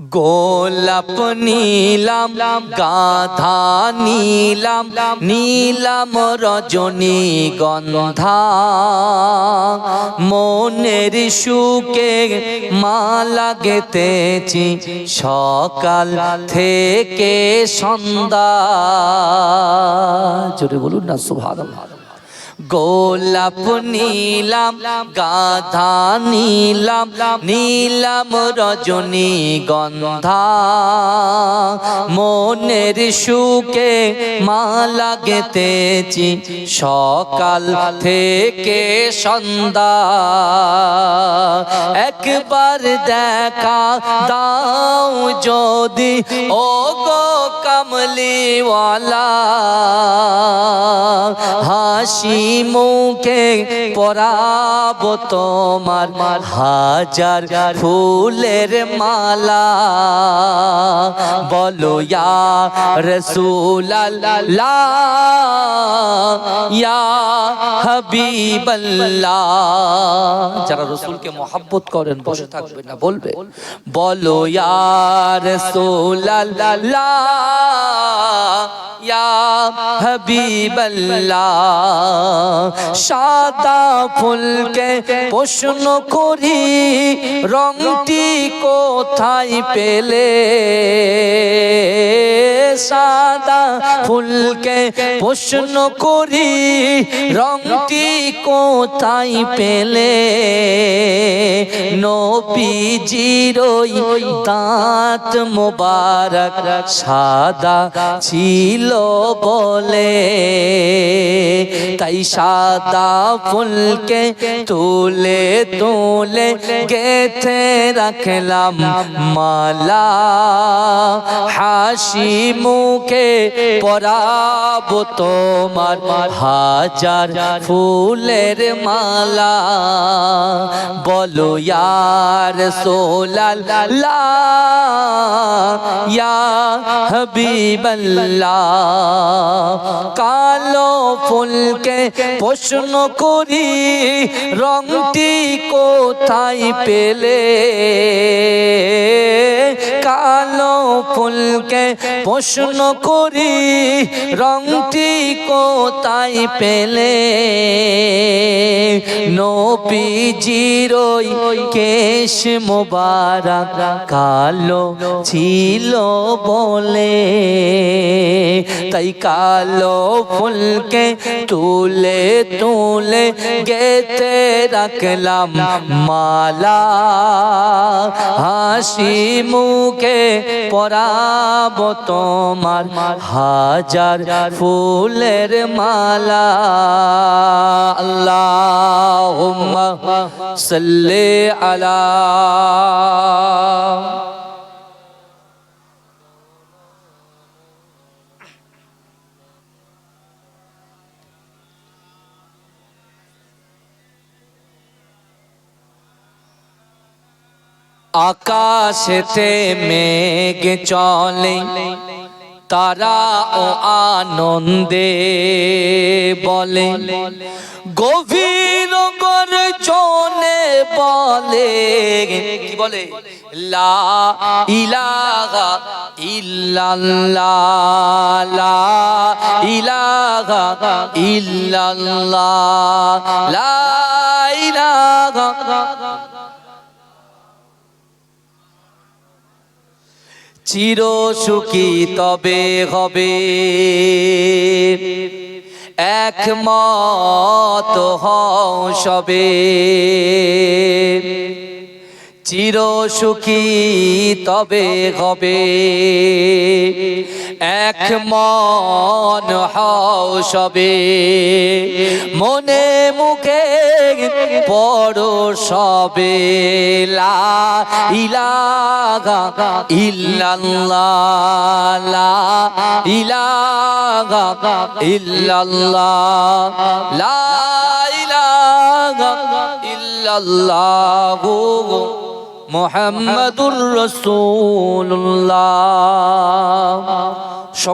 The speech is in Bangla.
গোলাপ নীলাম, গাধা নীলাম নীলাম রজনী গন্ধা। মনের সুকে মালা গেতেছি সকাল থেকে সন্ধ্যা। জোরে বলুন না সুভাষ গোলাপ নীলাম, গাধা নীলাম নীলাম রজনী গন্ধা। মনের সুকে মালা গেতেছি সকাল থেকে সন্ধ্যা। একবার দেখা দাও যদি ও গো কমলিওয়ালা। হাসি মুখে পরাব তোমার হাজার ফুলের মালা। বলো, ইয়া রসুলাল্লাহ, ইয়া হাবিবাল্লাহ। যারা রসুলকে মহাব্বত করেন, বসে থাকবে না, বলবে, বলো, ইয়া রসুলাল্লাহ, ইয়া হাবিবাল্লাহ। সাদা ফুলকে প্রশ্ন করি রংটি কোথায় পেলে? সাদা ফুলকে প্রশ্ন করি, রংটি কোথায় পেলে? নবীজিরই দাঁত মোবারক সাদা ছিল বলে। তাই সাদা ফুলকে তুলে তুলে গেথে রাখলাম মালা হাসি মুখে পরাব তোমার হাজার ফুলের মালা। বলো ইয়ার সোলাল্লাহ ইয়া হাবিবাল্লাহ, কালো ফুলকে প্রশ্ন করি, রংটি কোথায় পেলে? কালো ফুলকে প্রশ্ন করি, রংটি কোথায় পেলে? নবীজিরই কেশ মোবারক কালো ছিল বলে তাই কালো ফুলকে তুলে তুলে গেতে রাখলাম মালা। হাসি মুখে পরাব তোমার হাজার ফুলের মালা। আল্লাহ সাল্লি আলা আকাশেতে মেঘ চলে, তারা ও আনন্দে বলে। গভীর গর্জনে বলে, কি বলে? লা ইলাহা ইল্লাল্লাহ, লা ইলাহা ইল্লাল্লাহ, লা ইলাহা চির সুখী তবে হবে। একমত হও সবে। চির সুখী তবে হবে। এক মন হও সবে। মনে মুখে পড়ো সবে। লা ইলাহা ইল্লাল্লাহ। লা ইলাহা ইল্লাল্লাহ। লা ইলাহা ইল্লাল্লাহ। মোহাম্মদুর রসুল্লাহ